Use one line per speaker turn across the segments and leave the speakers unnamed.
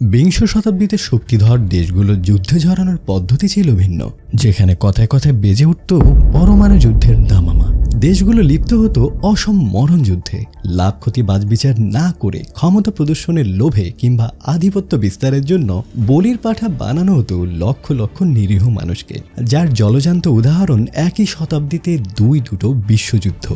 বিংশ শতাব্দীতে শক্তিধর দেশগুলো যুদ্ধে ঝরানোর পদ্ধতি ছিল ভিন্ন। যেখানে কথায় কথায় বেজে উঠত পরমাণু যুদ্ধের দামামা। দেশগুলো লিপ্ত হতো অসম মরণ যুদ্ধে। লাভ ক্ষতি বাজবিচার না করে ক্ষমতা প্রদর্শনের লোভে কিংবা আধিপত্য বিস্তারের জন্য বলির পাঠা বানানো হতো লক্ষ লক্ষ নিরীহ মানুষকে। যার জলজান্ত উদাহরণ একই শতাব্দীতে দুই দুটো বিশ্বযুদ্ধ।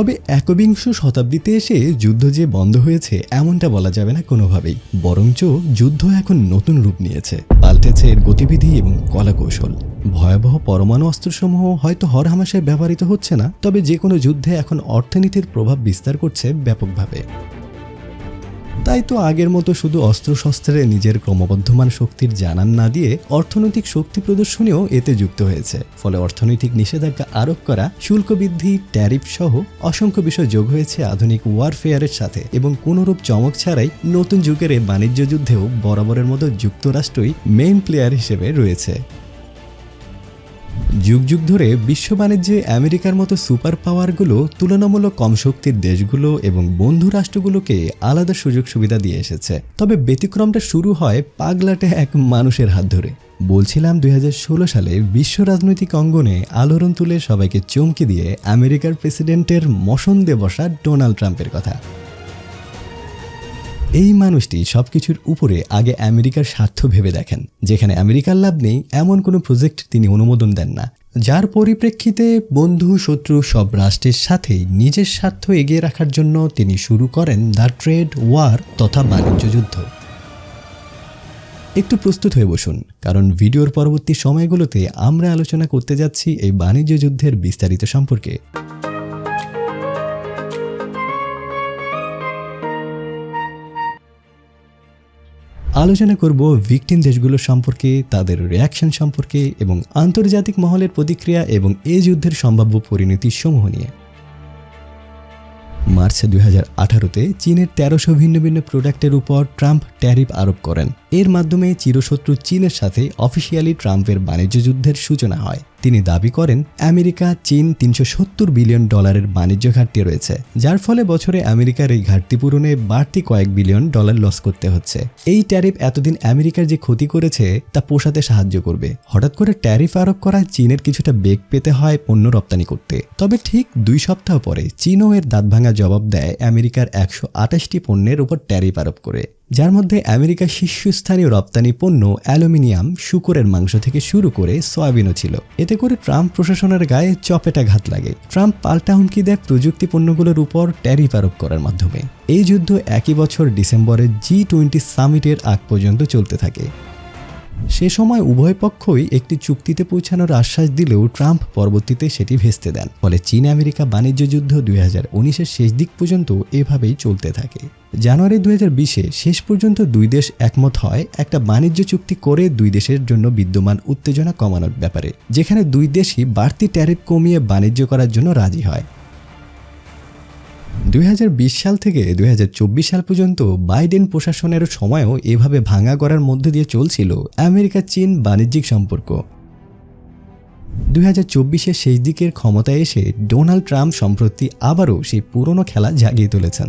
তবে একবিংশ শতাব্দীতে এসে যুদ্ধ যে বন্ধ হয়েছে, এমনটা বলা যাবে না কোনোভাবেই। বরঞ্চ যুদ্ধ এখন নতুন রূপ নিয়েছে। পাল্টেছে এর গতিবিধি এবং কলাকৌশল। ভয়াবহ পরমাণু অস্ত্রসমূহ হয়তো হরহামেশায় ব্যবহৃত হচ্ছে না, তবে যে কোনো যুদ্ধে এখন অর্থনীতির প্রভাব বিস্তার করছে ব্যাপকভাবে। তাই তো আগের মতো শুধু অস্ত্রশস্ত্রে নিজের ক্রমবর্ধমান শক্তির জানান না দিয়ে অর্থনৈতিক শক্তি প্রদর্শনীও এতে যুক্ত হয়েছে। ফলে অর্থনৈতিক নিষেধাজ্ঞা আরোপ করা, শুল্ক বৃদ্ধি, ট্যারিফ সহ অসংখ্য বিষয় যোগ হয়েছে আধুনিক ওয়ারফেয়ারের সাথে এবং কোনোরূপ চমক ছাড়াই নতুন যুগের বাণিজ্য যুদ্ধেও বরাবরের মতো যুক্তরাষ্ট্রই মেইন প্লেয়ার হিসেবে রয়েছে। যুগ যুগ ধরে বিশ্ব বাণিজ্যে আমেরিকার মতো সুপার পাওয়ারগুলো তুলনামূলক কম শক্তির দেশগুলো এবং বন্ধু রাষ্ট্রগুলোকে আলাদা সুযোগ সুবিধা দিয়ে এসেছে। তবে ব্যতিক্রমটা শুরু হয় পাগলাটে এক মানুষের হাত ধরে। বলছিলাম দুই হাজার ষোলো সালে বিশ্ব রাজনৈতিক অঙ্গনে আলোড়ন তুলে সবাইকে চমকে দিয়ে আমেরিকার প্রেসিডেন্টের মসন্দে বসা ডোনাল্ড ট্রাম্পের কথা। এই মানুষটি সবকিছুর উপরে আগে আমেরিকার স্বার্থ ভেবে দেখেন, যেখানে আমেরিকার লাভ নেই এমন কোনো প্রজেক্ট তিনি অনুমোদন দেন না। যার পরিপ্রেক্ষিতে বন্ধু, শত্রু সব রাষ্ট্রের সাথেই নিজের স্বার্থ এগিয়ে রাখার জন্য তিনি শুরু করেন দ্য ট্রেড ওয়ার তথা বাণিজ্য যুদ্ধ। একটু প্রস্তুত হয়ে বসুন, কারণ ভিডিওর পরবর্তী সময়গুলোতে আমরা আলোচনা করতে যাচ্ছি এই বাণিজ্য যুদ্ধের বিস্তারিত সম্পর্কে। আলোচনা করব ভিকটিম দেশগুলো সম্পর্কে, তাদের রিয়াকশন সম্পর্কে এবং আন্তর্জাতিক মহলের প্রতিক্রিয়া এবং এ যুদ্ধের সম্ভাব্য পরিণতি সমূহ নিয়ে। মার্চ দুই হাজার আঠারোতে চীনের তেরোশো ভিন্ন ভিন্ন প্রোডাক্টের উপর ট্রাম্প ট্যারিফ আরোপ করেন। এর মাধ্যমে চিরশত্রু চীনের সাথে অফিসিয়ালি ট্রাম্পের বাণিজ্য যুদ্ধের সূচনা হয়। তিনি দাবি করেন, আমেরিকা, চীন তিনশো সত্তর বিলিয়ন ডলারের বাণিজ্য ঘাটতি রয়েছে, যার ফলে বছরে আমেরিকার এই ঘাটতি পূরণে বাড়তি কয়েক বিলিয়ন ডলার লস করতে হচ্ছে। এই ট্যারিফ এতদিন আমেরিকার যে ক্ষতি করেছে, তা পোষাতে সাহায্য করবে। হঠাৎ করে ট্যারিফ আরোপ করায় চীনের কিছুটা বেগ পেতে হয় পণ্য রপ্তানি করতে। তবে ঠিক দুই সপ্তাহ পরে চীনও এর দাঁতভাঙা জবাব দেয় আমেরিকার একশো আঠাশটি পণ্যের উপর ট্যারিফ আরোপ করে। যার মধ্যে আমেরিকার শীর্ষস্থানীয় রপ্তানি পণ্য অ্যালুমিনিয়াম, শুকুরের মাংস থেকে শুরু করে সয়াবিনও ছিল। এতে করে ট্রাম্প প্রশাসনের গায়ে চপেটা ঘাত লাগে। ট্রাম্প পাল্টা হুমকি দেয় প্রযুক্তি পণ্যগুলোর উপর ট্যারিফ আরোপ করার মাধ্যমে। এই যুদ্ধ একই বছর ডিসেম্বরের জি টোয়েন্টি সামিটের আগ পর্যন্ত চলতে থাকে। সে সময় উভয় পক্ষই একটি চুক্তিতে পৌঁছানোর আশ্বাস দিলেও ট্রাম্প পরবর্তীতে সেটি ভেস্তে দেন। ফলে চীন আমেরিকা বাণিজ্য যুদ্ধ দুই হাজার উনিশের শেষ দিক পর্যন্ত এভাবেই চলতে থাকে। জানুয়ারি দুই হাজার বিশে শেষ পর্যন্ত দুই দেশ একমত হয় একটা বাণিজ্য চুক্তি করে দুই দেশের জন্য বিদ্যমান উত্তেজনা কমানোর ব্যাপারে, যেখানে দুই দেশই বাড়তি ট্যারিফ কমিয়ে বাণিজ্য করার জন্য রাজি হয়। দুই হাজার বিশ সাল থেকে দুই হাজার চব্বিশ সাল পর্যন্ত বাইডেন প্রশাসনের সময়ও এভাবে ভাঙা করার মধ্য দিয়ে চলছিল আমেরিকা চীন বাণিজ্যিক সম্পর্ক। দুই হাজার চব্বিশের শেষ দিকের ক্ষমতায় এসে ডোনাল্ড ট্রাম্প সম্প্রতি আবারও সেই পুরনো খেলা জাগিয়ে তুলেছেন।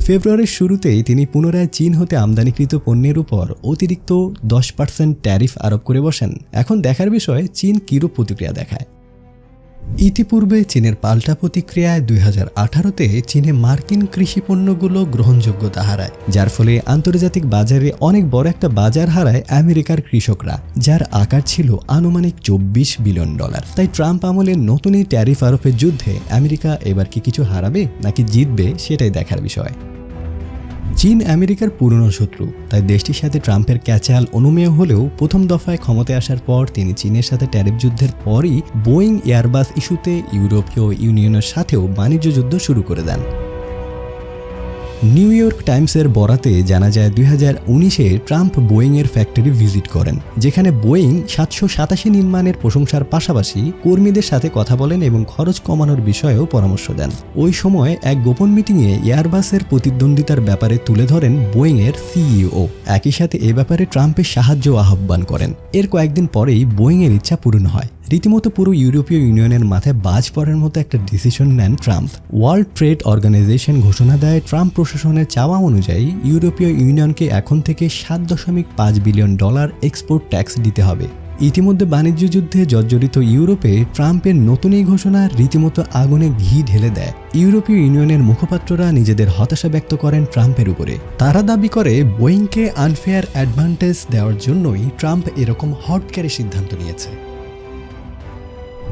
ফেব্রুয়ারির শুরুতেই তিনি পুনরায় চীন হতে আমদানিকৃত পণ্যের উপর অতিরিক্ত দশ পার্সেন্ট ট্যারিফ আরোপ করে বসেন। এখন দেখার বিষয় চীন কিরূপ প্রতিক্রিয়া দেখায়। ইতিপূর্বে চীনের পাল্টা প্রতিক্রিয়ায় দুই হাজার আঠারোতে চীনে মার্কিন কৃষি পণ্যগুলো গ্রহণযোগ্যতা হারায় যার ফলে আন্তর্জাতিক বাজারে অনেক বড় একটা বাজার হারায় আমেরিকার কৃষকরা, যার আকার ছিল আনুমানিক চব্বিশ বিলিয়ন ডলার। তাই ট্রাম্প আমলের নতুন এই ট্যারিফ আরোপের যুদ্ধে আমেরিকা এবার কি কিছু হারাবে নাকি জিতবে সেটাই দেখার বিষয়। চীন আমেরিকার পুরনো শত্রু। তাই দেশটির সাথে ট্রাম্পের ক্যাচাল অনুমেয় হলেও প্রথম দফায় ক্ষমতায় আসার পর তিনি চীনের সাথে ট্যারিফ যুদ্ধের পরই বোয়িং এয়ারবাস ইস্যুতে ইউরোপীয় ইউনিয়নের সাথেও বাণিজ্য যুদ্ধ শুরু করে দেন। নিউ ইয়র্ক টাইমসের বরাতে জানা যায় দুই হাজার উনিশে ট্রাম্প বোয়িংয়ের ফ্যাক্টরি ভিজিট করেন, যেখানে বোয়িং সাতশো সাতাশি নির্মাণের প্রশংসার পাশাপাশি কর্মীদের সাথে কথা বলেন এবং খরচ কমানোর বিষয়েও পরামর্শ দেন। ওই সময় এক গোপন মিটিংয়ে এয়ারবাসের প্রতিদ্বন্দ্বিতার ব্যাপারে তুলে ধরেন বোয়িংয়ের সিইও। একই সাথে এ ব্যাপারে ট্রাম্পের সাহায্য আহ্বান করেন। এর কয়েকদিন পরেই বোয়িংয়ের ইচ্ছা পূরণ হয়। রীতিমতো পুরো ইউরোপীয় ইউনিয়নের মাথায় বাজ পড়ার মতো একটা ডিসিশন নেন ট্রাম্প। ওয়ার্ল্ড ট্রেড অর্গানাইজেশন ঘোষণা দেয়, ট্রাম্প প্রশাসনের চাওয়া অনুযায়ী ইউরোপীয় ইউনিয়নকে এখন থেকে সাত দশমিক পাঁচ বিলিয়ন ডলার এক্সপোর্ট ট্যাক্স দিতে হবে। ইতিমধ্যে বাণিজ্য যুদ্ধে জর্জরিত ইউরোপে ট্রাম্পের নতুন এই ঘোষণা রীতিমতো আগুনে ঘি ঢেলে দেয়। ইউরোপীয় ইউনিয়নের মুখপাত্ররা নিজেদের হতাশা ব্যক্ত করেন ট্রাম্পের উপরে। তারা দাবি করে বোয়িংকে আনফেয়ার অ্যাডভান্টেজ দেওয়ার জন্যই ট্রাম্প এরকম হটকারী সিদ্ধান্ত নিয়েছে।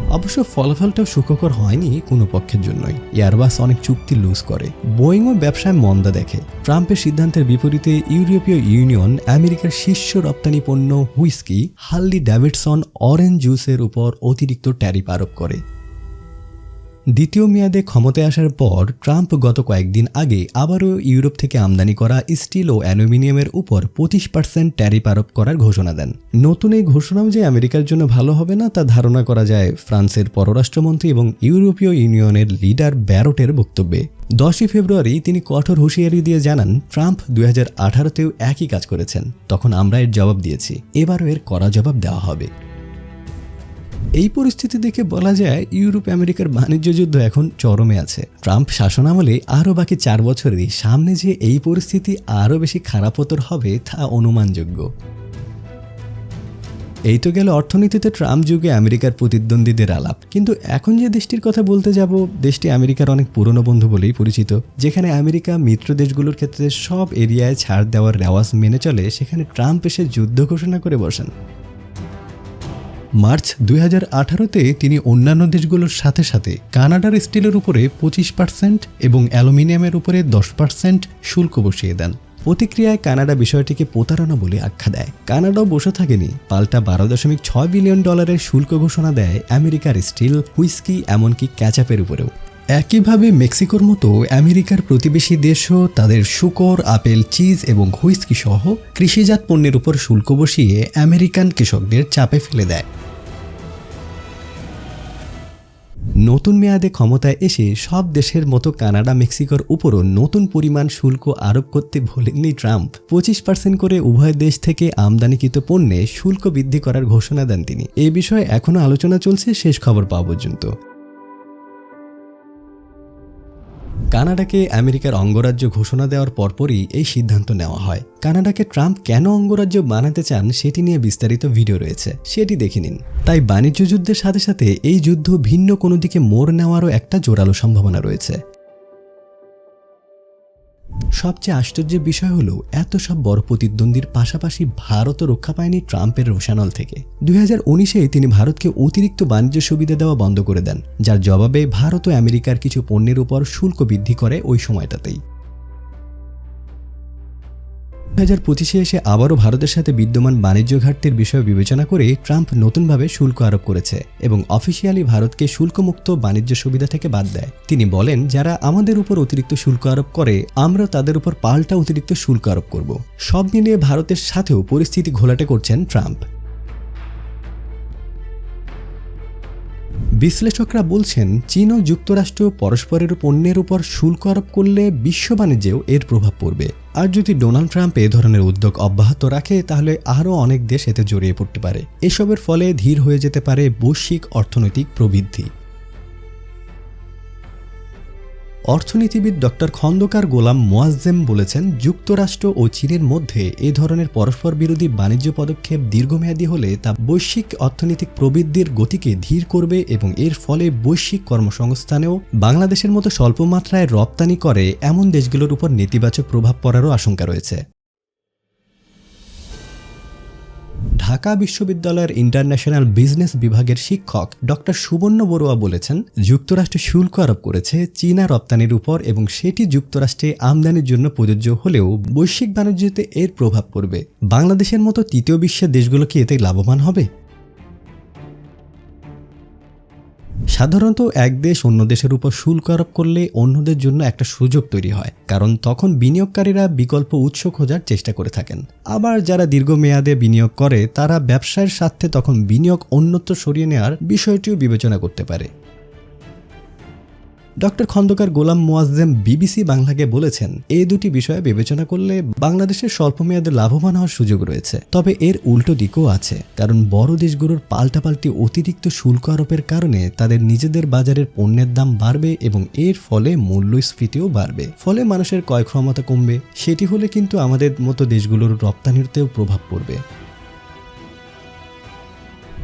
অবশ্য ফলাফলটাও সুখকর হয়নি কোনো পক্ষের জন্যই। এয়ারবাস অনেক চুক্তি লুজ করে। বোয়িংও ব্যবসায় মন্দা দেখে। ট্রাম্পের সিদ্ধান্তের বিপরীতে ইউরোপীয় ইউনিয়ন আমেরিকার শীর্ষ রপ্তানি পণ্য হুইস্কি হার্লি ড্যাভিডসন অরেঞ্জ জুসের উপর অতিরিক্ত ট্যারিফ আরোপ করে। দ্বিতীয় মেয়াদে ক্ষমতায় আসার পর ট্রাম্প গত কয়েকদিন আগে আবারও ইউরোপ থেকে আমদানি করা স্টিল ও অ্যালুমিনিয়ামের উপর পঁচিশ পার্সেন্ট ট্যারিফ আরোপ করার ঘোষণা দেন। নতুন এই ঘোষণাও যে আমেরিকার জন্য ভালো হবে না, তা ধারণা করা যায় ফ্রান্সের পররাষ্ট্রমন্ত্রী এবং ইউরোপীয় ইউনিয়নের লিডার ব্যারোটের বক্তব্যে। দশই ফেব্রুয়ারি তিনি কঠোর হুঁশিয়ারি দিয়ে জানান, ট্রাম্প দুই হাজার আঠারোতেও একই কাজ করেছেন। তখন আমরা এর জবাব দিয়েছি। এবারও এর কড়া জবাব দেওয়া হবে। এই পরিস্থিতি দেখে বলা যায় ইউরোপ আমেরিকার বাণিজ্য যুদ্ধ এখন চরমে আছে। ট্রাম্প শাসনামলে আরও বাকি চার বছরই সামনে যে এই পরিস্থিতি আরও বেশি খারাপতর হবে তা অনুমানযোগ্য। এই তো গেল অর্থনীতিতে ট্রাম্প যুগে আমেরিকার প্রতিদ্বন্দ্বীদের আলাপ। কিন্তু এখন যে দেশটির কথা বলতে যাব, দেশটি আমেরিকার অনেক পুরনো বন্ধু বলেই পরিচিত। যেখানে আমেরিকা মিত্র দেশগুলোর ক্ষেত্রে সব এরিয়ায় ছাড় দেওয়ার রেওয়াজ মেনে চলে, সেখানে ট্রাম্প এসে যুদ্ধ ঘোষণা করে বসেন। মার্চ দুই হাজার আঠারোতে তিনি অন্যান্য দেশগুলোর সাথে সাথে কানাডার স্টিলের উপরে পঁচিশ পার্সেন্ট এবং অ্যালুমিনিয়ামের উপরে দশ পার্সেন্ট শুল্ক বসিয়ে দেন। প্রতিক্রিয়ায় কানাডা বিষয়টিকে প্রতারণা বলে আখ্যা দেয়। কানাডাও বসে থাকেনি। পাল্টা বারো দশমিক ছয় বিলিয়ন ডলারের শুল্ক ঘোষণা দেয় আমেরিকার স্টিল, হুইস্কি, এমনকি ক্যাচাপের উপরেও। একইভাবে মেক্সিকোর মতো আমেরিকার প্রতিবেশী দেশও তাদের শুকর, আপেল, চিজ এবং হুইস্কি সহ কৃষিজাত পণ্যের উপর শুল্ক বসিয়ে আমেরিকান কৃষকদের চাপে ফেলে দেয়। নতুন মেয়াদে ক্ষমতায় এসে সব দেশের মতো কানাডা, মেক্সিকোর উপরও নতুন পরিমাণ শুল্ক আরোপ করতে ভোলেননি ট্রাম্প। পঁচিশ পার্সেন্ট করে উভয় দেশ থেকে আমদানিকৃত পণ্যে শুল্ক বৃদ্ধি করার ঘোষণা দেন তিনি। এ বিষয়ে এখনও আলোচনা চলছে, শেষ খবর পাওয়া পর্যন্ত। কানাডাকে আমেরিকার অঙ্গরাজ্য ঘোষণা দেওয়ার পরপরই এই সিদ্ধান্ত নেওয়া হয়। কানাডাকে ট্রাম্প কেন অঙ্গরাজ্য বানাতে চান সেটি নিয়ে বিস্তারিত ভিডিও রয়েছে। সেটি দেখে নিন। তাই বাণিজ্য যুদ্ধের সাথে সাথে এই যুদ্ধ ভিন্ন কোনো দিকে মোড় নেওয়ারও একটা জোরালো সম্ভাবনা রয়েছে। সবচেয়ে আশ্চর্যের বিষয় হলো, এত সব বড় প্রতিদ্বন্দ্বীর পাশাপাশি ভারতও রক্ষা পায়নি ট্রাম্পের রোশানল থেকে। দুই হাজার উনিশে তিনি ভারতকে অতিরিক্ত বাণিজ্য সুবিধা দেওয়া বন্ধ করে দেন, যার জবাবে ভারত ও আমেরিকার কিছু পণ্যের উপর শুল্ক বৃদ্ধি করে ওই সময়টাতেই। হাজার পঁচিশে এসে আবারও ভারতের সাথে বিদ্যমান বাণিজ্য ঘাটতির বিষয় বিবেচনা করে ট্রাম্প নতুনভাবে শুল্ক আরোপ করেছে এবং অফিসিয়ালি ভারতকে শুল্কমুক্ত বাণিজ্য সুবিধা থেকে বাদ দেয়। তিনি বলেন, যারা আমাদের উপর অতিরিক্ত শুল্ক আরোপ করে আমরা তাদের উপর পাল্টা অতিরিক্ত শুল্ক আরোপ করব। সব মিলিয়ে ভারতের সাথেও পরিস্থিতি ঘোলাটে করছেন ট্রাম্প। বিশ্লেষকরা বলছেন, চীন ও যুক্তরাষ্ট্র পরস্পরের পণ্যের উপর শুল্ক আরোপ করলে বিশ্ব বাণিজ্যেও এর প্রভাব পড়বে। আর যদি ডোনাল্ড ট্রাম্প এ ধরনের উদ্যোগ অব্যাহত রাখে, তাহলে আরও অনেক দেশ এতে জড়িয়ে পড়তে পারে। এসবের ফলে ধীর হয়ে যেতে পারে বৈশ্বিক অর্থনৈতিক প্রবৃদ্ধি। অর্থনীতিবিদ ডক্টর খন্দকার গোলাম মোয়াজ্জেম বলেছেন, যুক্তরাষ্ট্র ও চীনের মধ্যে এ ধরনের পরস্পর বিরোধী বাণিজ্য পদক্ষেপ দীর্ঘমেয়াদী হলে তা বৈশ্বিক অর্থনৈতিক প্রবৃদ্ধির গতিকে ধীর করবে এবং এর ফলে বৈশ্বিক কর্মসংস্থানেও বাংলাদেশের মতো স্বল্পমাত্রায় রপ্তানি করে এমন দেশগুলোর উপর নেতিবাচক প্রভাব পড়ারও আশঙ্কা রয়েছে। ঢাকা বিশ্ববিদ্যালয়ের ইন্টারন্যাশনাল বিজনেস বিভাগের শিক্ষক ডক্টর সুবর্ণ বড়ুয়া বলেছেন, যুক্তরাষ্ট্র শুল্ক আরোপ করেছে, চীনা রপ্তানির উপর এবং সেটি যুক্তরাষ্ট্রে আমদানির জন্য প্রযোজ্য হলেও বৈশ্বিক বাণিজ্যতে এর প্রভাব পড়বে। বাংলাদেশের মতো তৃতীয় বিশ্বের দেশগুলো কি এতে লাভবান হবে? সাধারণত এক দেশ অন্য দেশের উপর শুল্ক আরোপ করলে অন্যদের জন্য একটা সুযোগ তৈরি হয়, কারণ তখন বিনিয়োগকারীরা বিকল্প উৎস খোঁজার চেষ্টা করে থাকেন। আবার যারা দীর্ঘমেয়াদে বিনিয়োগ করে, তারা ব্যবসায়ের স্বার্থে তখন বিনিয়োগ অন্যত্র সরিয়ে নেওয়ার বিষয়টিও বিবেচনা করতে পারে। ডক্টর খন্দকার গোলাম মোয়াজ্জেম বিবিসি বাংলাকে বলেছেন, এই দুটি বিষয়ে বিবেচনা করলে বাংলাদেশের স্বল্পমেয়াদে লাভবান হওয়ার সুযোগ রয়েছে। তবে এর উল্টো দিকও আছে, কারণ বড় দেশগুলোর পাল্টাপাল্টি অতিরিক্ত শুল্ক আরোপের কারণে তাদের নিজেদের বাজারের পণ্যের দাম বাড়বে এবং এর ফলে মূল্যস্ফীতিও বাড়বে। ফলে মানুষের ক্রয় ক্ষমতা কমবে, সেটি হলে কিন্তু আমাদের মতো দেশগুলোর রপ্তানিতেও প্রভাব পড়বে।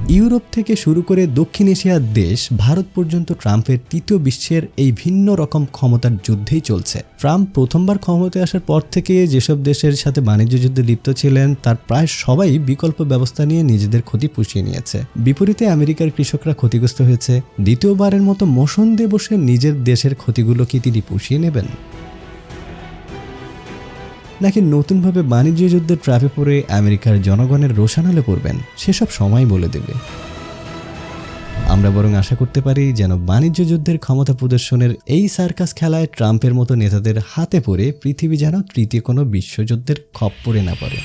ইউরোপ থেকে শুরু করে দক্ষিণ এশিয়ার দেশ ভারত পর্যন্ত ট্রাম্পের তৃতীয় বিশ্বের এই ভিন্ন রকম ক্ষমতার যুদ্ধেই চলছে। ট্রাম্প প্রথমবার ক্ষমতায় আসার পর থেকে যেসব দেশের সাথে বাণিজ্য যুদ্ধে লিপ্ত ছিলেন, তার প্রায় সবাই বিকল্প ব্যবস্থা নিয়ে নিজেদের ক্ষতি পুষিয়ে নিয়েছে। বিপরীতে আমেরিকার কৃষকরা ক্ষতিগ্রস্ত হয়েছে। দ্বিতীয়বারের মতো মোশন দিয়ে বসে নিজের দেশের ক্ষতিগুলো কি তিনি পুষিয়ে নেবেন? নাকি নতুনভাবে বাণিজ্য যুদ্ধের ট্র্যাপে পড়ে আমেরিকার জনগণের রোশানালে পড়বেন, সেসব সময় বলে দেবে। আমরা বরং আশা করতে পারি যেন বাণিজ্য যুদ্ধের ক্ষমতা প্রদর্শনের এই সার্কাস খেলায় ট্রাম্পের মতো নেতাদের হাতে পড়ে পৃথিবী যেন তৃতীয় কোনো বিশ্বযুদ্ধের খপ্পরে না পড়ে।